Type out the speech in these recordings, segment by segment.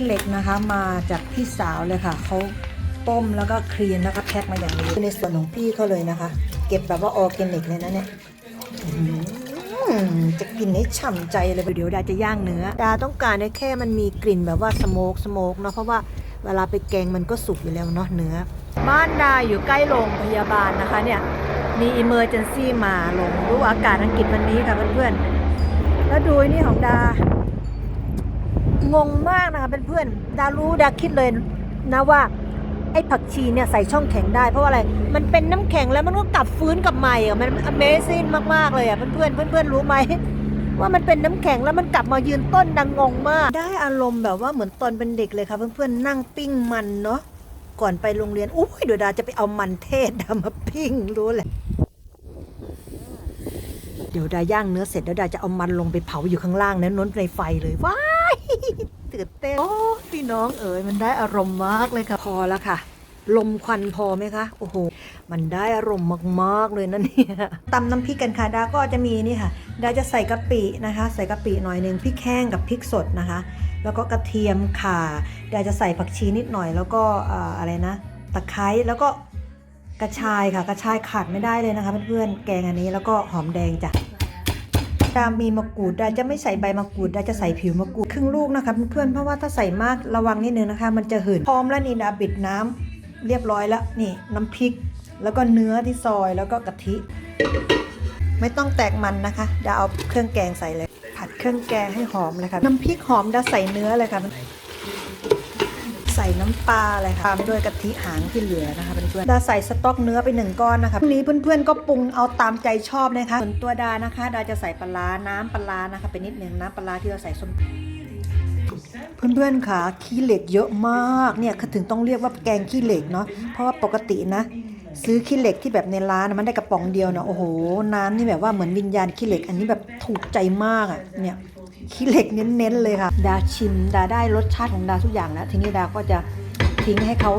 ขี้เหล็กนะคะ มาจากพี่สาวเลยค่ะเขาต้มแล้วก็คลีนแล้วก็แพ็คมาอย่างนี้ในส่วนของพี่เขาเลยนะคะ เก็บแบบว่าออร์แกนิกเลยนะเนี่ยจะกินให้ฉ่ำใจเลยเดี๋ยวดาจะย่างเนื้อดาต้องการให้แค่มันมีกลิ่นแบบว่าสโมกสโมกเนาะเพราะว่าเวลาไปแกงมันก็สุกอยู่แล้วเนาะเนื้อ บ้านดาอยู่ใกล้โรงพยาบาลนะคะเนี่ยมีอิมเมอร์เจนซี่มาลงรู้อากาศอังกฤษวันนี้ค่ะเพื่อนๆแล้วดูนี่ของดา งงมากนะคะเพื่อนๆดารู้ดาคิดเลยนะว่าไอ้ผักชีเนี่ยใส่ช่องแข็งได้เพราะว่าอะไร มันเป็นน้ำแข็งแล้วมันก็กลับฟื้นกลับใหม่อะมัน Amazing มากๆเลยอะเพื่อนๆเพื่อนๆรู้ไหมว่ามันเป็นน้ำแข็งแล้วมันกลับมายืนต้นดังงงมาก ได้อารมณ์แบบว่าเหมือนตอนเป็นเด็กเลยค่ะ เพื่อนๆนั่งปิ้งมันเนาะก่อนไปโรงเรียนอุ้ยเดี๋ยวดาจะไปเอามันเทศดามาปิ้งรู้เลยเดี๋ยวดาย่างเนื้อเสร็จเดี๋ยวดาจะเอามันลงไปเผาอยู่ข้างล่างนะน้นในไฟเลยว้า ตื่นเต้นโอ้พี่น้องเอ๋ยมันได้อารมณ์มากเลยค่ะ พอแล้วค่ะ ลมควันพอไหมคะ โอ้โห มันได้อารมณ์มากๆเลยนะเนี่ยตำน้ำพริกกันค่ะดาก็จะมีนี่ค่ะ ดาจะใส่กะปินะคะ ใส่กะปิหน่อยหนึ่งพริกแห้งกับพริกสดนะคะ แล้วก็กระเทียมข่าดาจะใส่ผักชีนิดหน่อย แล้วก็อะไรนะ ตะไคร้แล้วก็กระชายค่ะ กระชายขาดไม่ได้เลยนะคะเพื่อนๆ แกงอันนี้แล้วก็หอมแดงจ้ะ ดามีมะกรูดดาจะไม่ใส่ใบมะกรูดดาจะใส่ผิวมะกรูดครึ่งลูกนะคะเพื่อนๆเพราะว่าถ้าใส่มากระวังนิดนึงนะคะ มันจะหืนพร้อมแล้วนี่ดาบิดน้ำเรียบร้อยแล้วนี่น้ำพริก แล้วก็เนื้อที่ซอยแล้วก็กะทิ ไม่ต้องแตกมันนะคะดาเอาเครื่องแกงใส่เลย ผัดเครื่องแกงให้หอมเลยค่ะน้ำพริกหอมดาใส่เนื้อเลยค่ะ ใส่น้ำปลาเลยค่ะตามด้วยกะทิหางที่เหลือนะคะเพื่อนๆดาใส่สต๊อกเนื้อไปหนึ่งก้อนนะคะพรุ่งนี้เพื่อนๆก็ปรุงเอาตามใจชอบนะคะส่วนตัวดานะคะ ดาจะใส่ปลาร้าน้ำปลาร้านะคะไปนิดนึงน้ำปลาร้าที่เราใส่ส้มเพื่อนๆค่ะขี้เหล็กเยอะมากเนี่ยคือถึงต้องเรียกว่าแกงขี้เหล็กเนาะเพราะว่าปกตินะซื้อขี้เหล็กที่แบบในร้านนะมันได้กระป๋องเดียวนะโอ้โหน้ำนี่แบบว่าเหมือนวิญญาณขี้เหล็ก อันนี้แบบถูกใจมากอะเนี่ย ขี้เหล็กเน้นๆเลยค่ะ ดาชิมดาได้รสชาติของดาทุกอย่างแล้วทีนี้ดาก็จะทิ้งให้เขา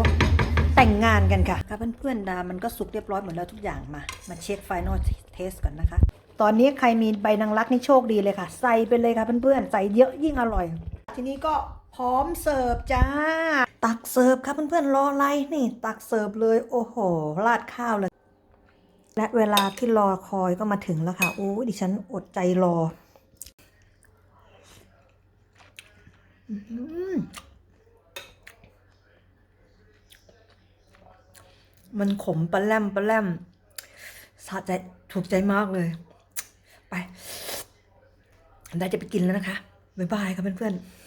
แต่งงานกันค่ะค่ะเพื่อนๆดามันก็สุกเรียบร้อยหมดแล้วทุกอย่างมา มาเช็คไฟนอลเทสก่อนนะคะ ตอนนี้ใครมีใบนางรักนี่โชคดีเลยค่ะ ใส่ไปเลยค่ะเพื่อนๆใส่เยอะยิ่งอร่อย ทีนี้ก็พร้อมเสิร์ฟจ้า ตักเสิร์ฟค่ะเพื่อนๆรออะไรนี่ ตักเสิร์ฟเลยโอ้โหราดข้าวเลยและเวลาที่รอคอยก็มาถึงแล้วค่ะโอ้ดิฉันอดใจรอ อืม มันขมปลาแลมปลาแลมสะใจถูกใจมากเลย ไป ได้จะไปกินแล้วนะคะ บ๊ายบายค่ะเพื่อนๆ